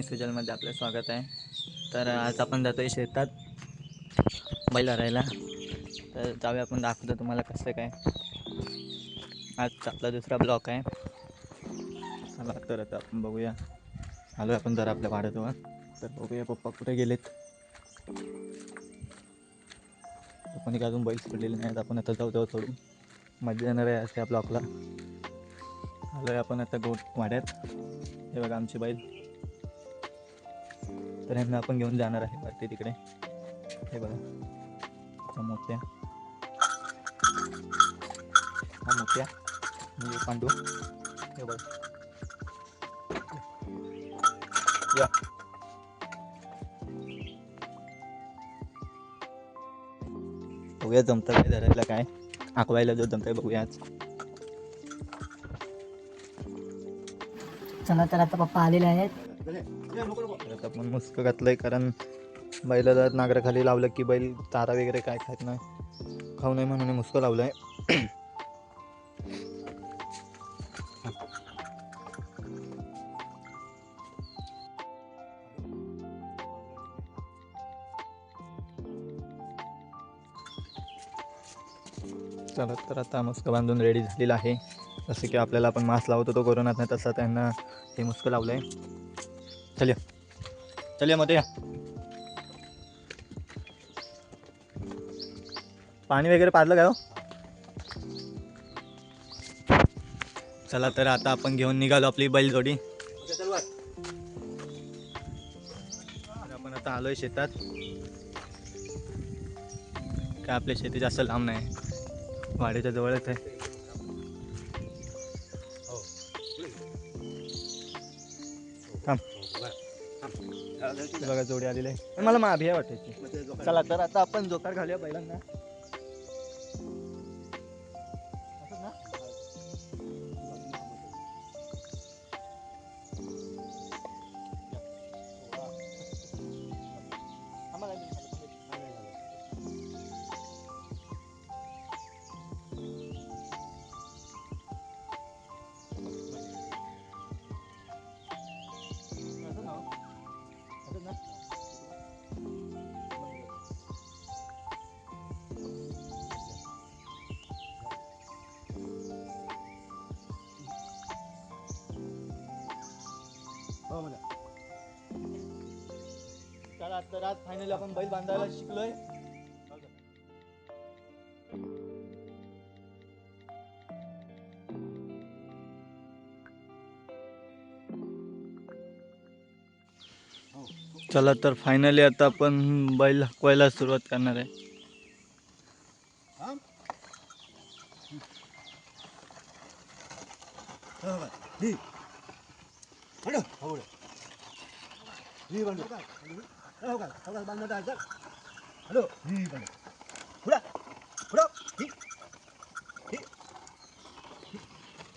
मी सुजलमध्ये आपलं स्वागत आहे. तर आज आपण जातो आहे शेतात बैल हरायला तर जाऊया आपण दाखवतो तुम्हाला कसं काय. आज आपला दुसरा ब्लॉक आहे. चला तर आता आपण बघूया. आलो आपण जरा आपल्या भाड्याजवळ तर बघूया पप्पा कुठे गेलेत. कोणी एक अजून बैल सोडलेले नाहीत. आपण आता जाऊ जाऊ सोडून मजा येणार आहे आज त्या ब्लॉकला. आलो आहे आपण आता गोट वाड्यात. हे बघा आमची बैल. तर ह्यांना आपण घेऊन जाणार आहे वरती तिकडे. हे बघा. हा मोठ्या हा मोठ्या मी पांडू. हे बघा. या. बघूया जमतं काय धरायला काय. आकवायला जो जमतंय बघूया आज चला तर आता पप्पा आलेले आहेत. परत आपण मस्क घातलंय कारण बैलाला नागराखाली लावलं की बैल तारा वगैरे काय खात नाही. खाऊ नये म्हणून हे मुस्क लावलंय. चला तर आता मुस्क बांधून रेडी झालेला आहे. जसं की आपल्याला आपण मास्क लावत होतो कोरोनात नाही तसं त्यांना हे मुस्क लावलं आहे चलिए चलिए मध्ये या। पाणी वगैरे पाजलं काय हो? चला तर आता आपण घेऊन निघालो आपली बैलजोडी तर आपण आता आलोय शेतात. काय आपल्या शेती जास्त लांब नाही. वाडीच्या जवळच आहे. बघा जोडी आलेली आहे. मला मा आहे वाटायची. चला तर आता आपण जोकार घालूया पहिल्यांदा. चला तर आज फायनली आपण बैल बांधायला शिकलोय. चला तर फायनली आता आपण बैल हकवायला सुरुवात करणार आहे.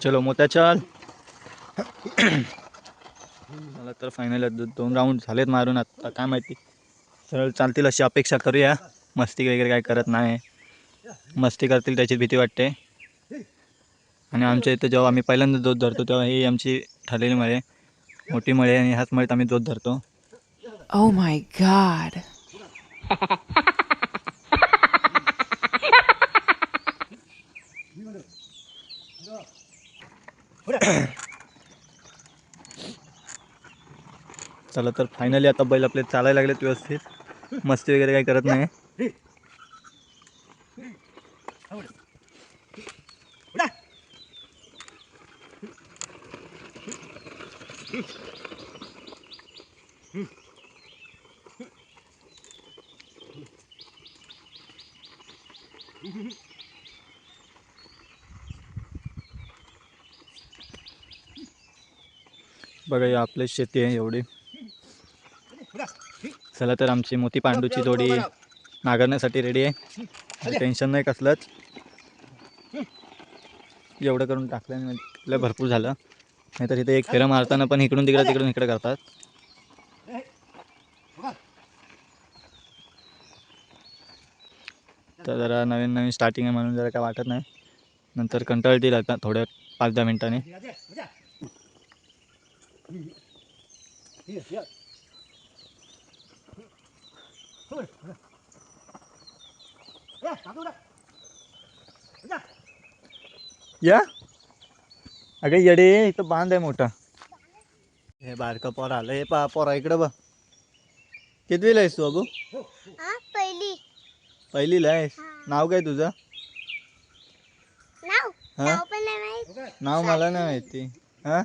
चलो मोत्या चाल. मला तर फायनल दोन राऊंड झालेत मारून आता काय माहिती? सरळ चालतील अशी अपेक्षा करूया. मस्ती वगैरे काय करत नाही. मस्ती करतील त्याची भीती वाटते. आणि आमच्या इथं जेव्हा आम्ही पहिल्यांदा दूध धरतो तेव्हा ही आमची ठरलेली मळे. मोठी मळे आणि ह्याच मळीत आम्ही दूध धरतो. Oh my god. चला तर फायनली आता बैल आपले चालायला लागलेत व्यवस्थित मस्ती वगैरे काही करत नाही बघा ही आपली शेती आहे एवढी. चला तर आमची मोती पांडूची जोडी नांगरण्यासाठी रेडी आहे. म्हणजे टेन्शन नाही कसलंच. एवढं करून टाकलं म्हटलं भरपूर झालं. नाहीतर इथे एक फेरं मारताना पण इकडून तिकडे तिकडून इकडे करतात. तर जरा नवीन नवीन स्टार्टिंग आहे म्हणून जरा काय वाटत नाही. नंतर कंटाळतील आता थोड्या पाच दहा मिनिटांनी. या? अगं येडे इथं बांध आहे मोठा. हे बारकं पोर आलं हे पा पोरा इकडं बघ. कितवीला आहेस तू बाबू हा पहिली. पहिलीला आहेस? नाव काय तुझं? नाव? हा? नाव पण नाही माहीत. नाव मला नाही माहिती. हा?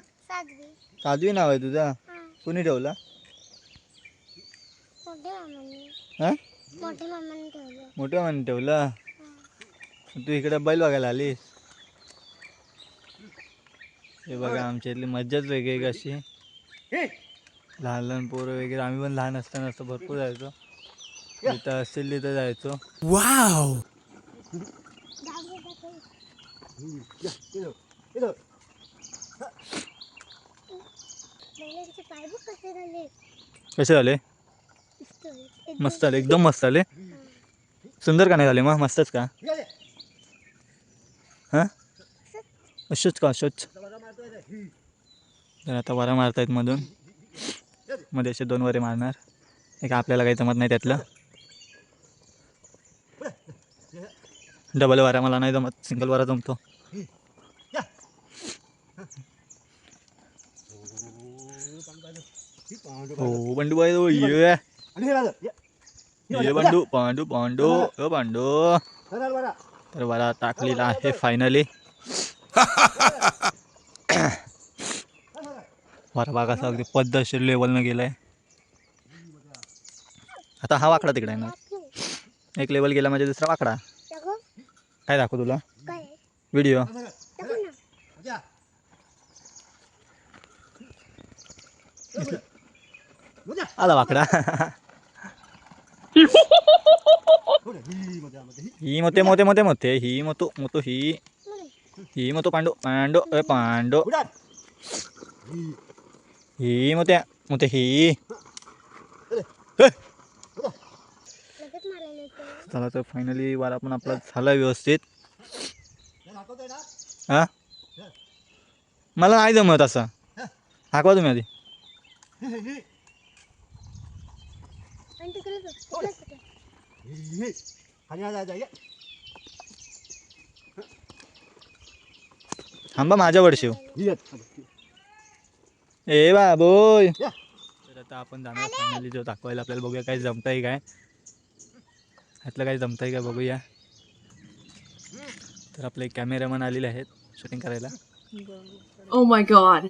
सातवी नाव आहे तुझं? हा कुणी ठेवलं? मोठे मामाने. हा? मोठे मामाने ठेवलं. तू इकडे बैल बघायला आलीस? हे बघा आमच्या इथली मज्जाच वेगळी कशी. लहान लहान पोरं वगैरे आम्ही पण लहान असताना असं भरपूर जायचो. जिथं असेल तिथं जायचो. बघ कसे झाले? मस्त आले एकदम मस्त आले सुंदर का नाही झाले मग मस्तच का? हां? अशोच का अशोच तर आता वरा मारतायत मधून. मध्ये असे दोन वरे मारणार. एक आपल्याला काही जमत नाही त्यातलं. डबल वारा मला नाही जमत सिंगल वारा जमतो. हो बंडू बाई हो, ये ये बंडू पांडू पांडू अ पांडू तर वारा टाकलेला आहे फायनली वारा बाग असा अगदी पद्धतशीर लेवलनं गेलाय आता हा वाकडा तिकडे आहे ना एक लेवल गेला म्हणजे दुसरा वाकडा काय दाखवू तुला व्हिडिओ दाखव ना आला वाकडा ही मोते मोते मोते मोते ही मोतो मोतो ही ही मोतो पांडू पांडू ए पांडू ही मोत्या मोते ही चला तर फायनली वारा पण आपला झाला व्यवस्थित हा मला नाही जमत असं हाकवा तुम्ही आधी आणि तिकडे बघ तिकडेच तिकडे. थांबा माझ्या वडशिव ए बाबोय. तर आता आपण जाणार फायनली जो दाखवायला. आपल्याला बघूया काय जमतंय काय. ह्यातलं काय जमतंय काय बघूया. तर आपले कॅमेरामॅन आलेले आहेत शूटिंग करायला. Oh my god.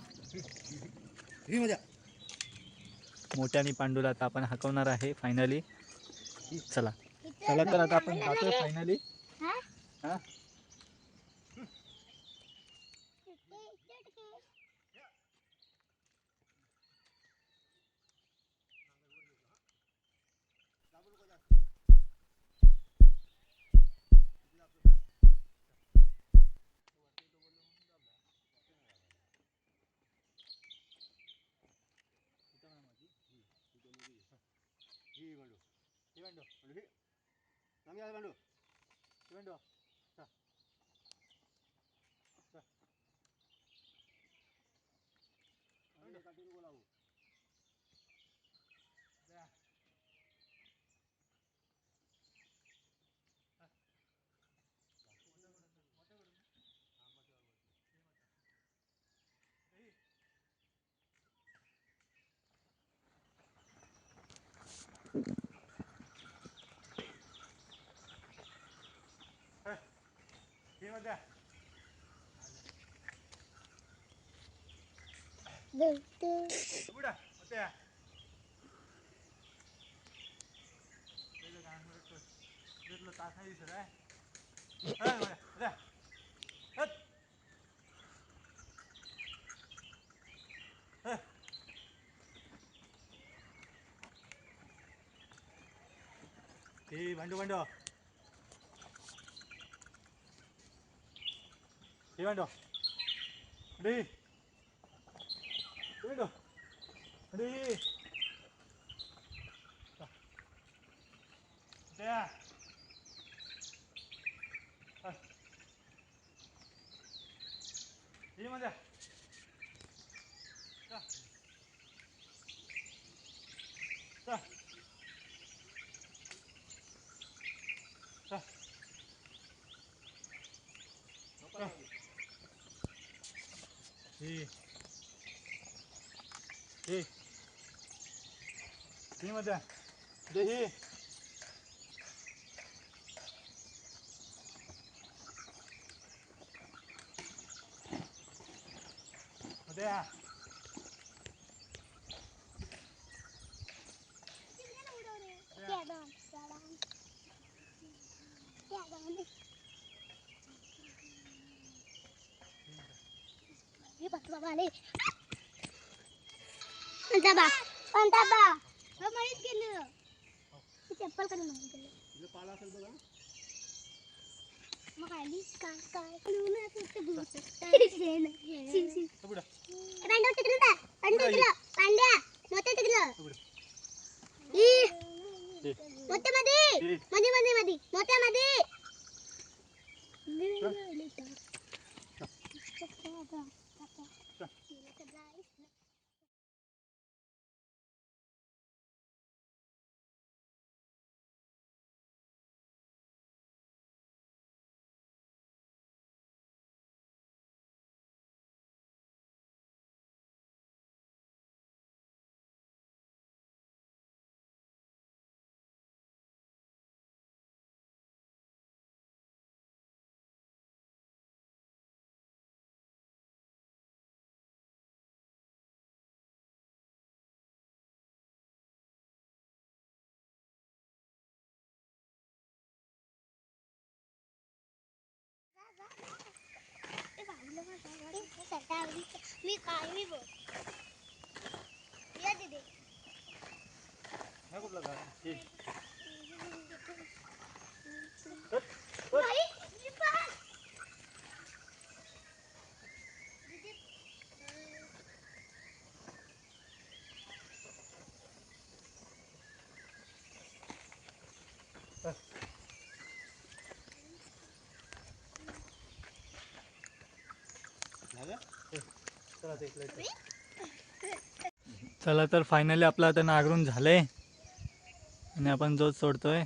मोठ्याने पांडूला आता आपण हाकवणार आहे फायनली चला. चला तर आता आपण जातोय फायनली हा? ಬಂಡು ನೋಡಿ ನಮ್ಗೆ ಯಾವ್ದು ಬಂಡು ಬಂಡು ಸರ್ ಸರ್ ಕಟ್ಟಿನ ಗೋಲಾವು Hey! Thank you. हा बोलते. ए भांडू भांडू ए भांडू रे भांडू रे द्या ये मध्ये ही ही ही मध्ये दे ही मध्ये या. Yeah, down, yeah, down. Yeah, down. हे बघ बाबा आले. कोणता बा कोणता बा हो मळीत गेलं ती चप्पल काढून मळीत गेलं तुझं पाला असेल बघा. मग आली काय काय? लुना असं भूत सी सी पुढं पांडव तिकडे जा पांडव तिकडे पांड्या मोठे तिकडे पुढं ई हे. मोठे मध्ये हे. मध्ये मध्ये मध्ये मोठ्या मध्ये मी काय मी बोल या. दीदी नाही का ही नाही, मी पण. दीदी, झालं हे, चला इकडे चला तर फायनली आपलं आता नागरून झालंय. आणि आपण जोत सोडतोय.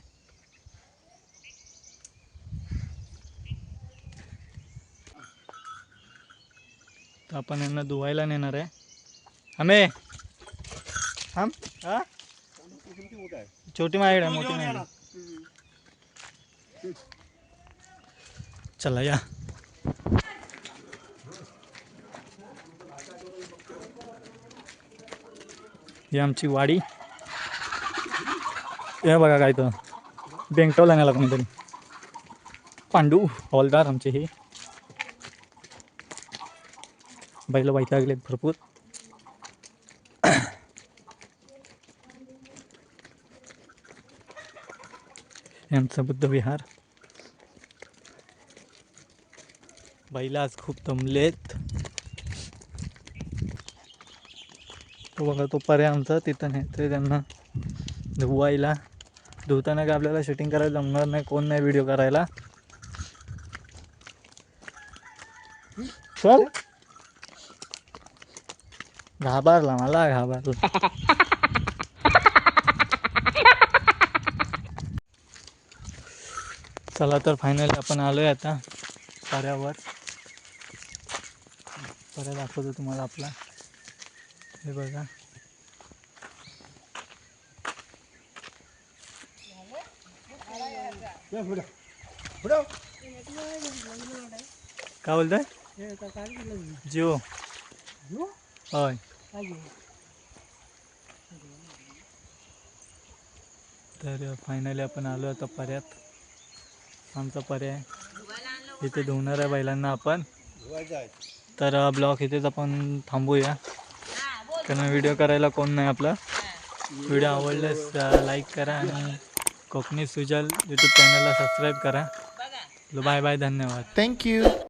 तर आपण यांना धुवायला नेणार आहे. आम्ही हम हा? छोटी माहिती आहे, मोठी माहिती नाही चला या. ही आमची वाडी. हे बघा काय तर बेंगटवला लागून कोणीतरी पांडू हॉलदार आमचे हे. बैल वैतागलेत भरपूर. हे बुद्ध विहार. बैल आज खूप दमलेत. तो बघा तो पर्याय आमचा तिथं नेतोय त्यांना धुवायला धुताना काय आपल्याला शूटिंग करायला जमणार नाही कोण नाही व्हिडिओ करायला. चल. घाबरला मला घाबरला. चला तर फायनली आपण आलोय आता पर्यावर. पर्या दाखवतो तुम्हाला आपला. हे बघा. काय बोलताय? जिओ. होय. तर फायनली आपण आलो आता पर्यात. आमचा पर्याय. इथे धुवणार आहे बैलांना आपण. तर ब्लॉक इथेच आपण थांबूया. कारण व्हिडिओ करायला कोण नाही आपला. व्हिडिओ आवडल्यास लाईक करा आणि कोकणी सुजल यूट्यूब चॅनलला सबस्क्राईब करा. बाय बाय धन्यवाद. You.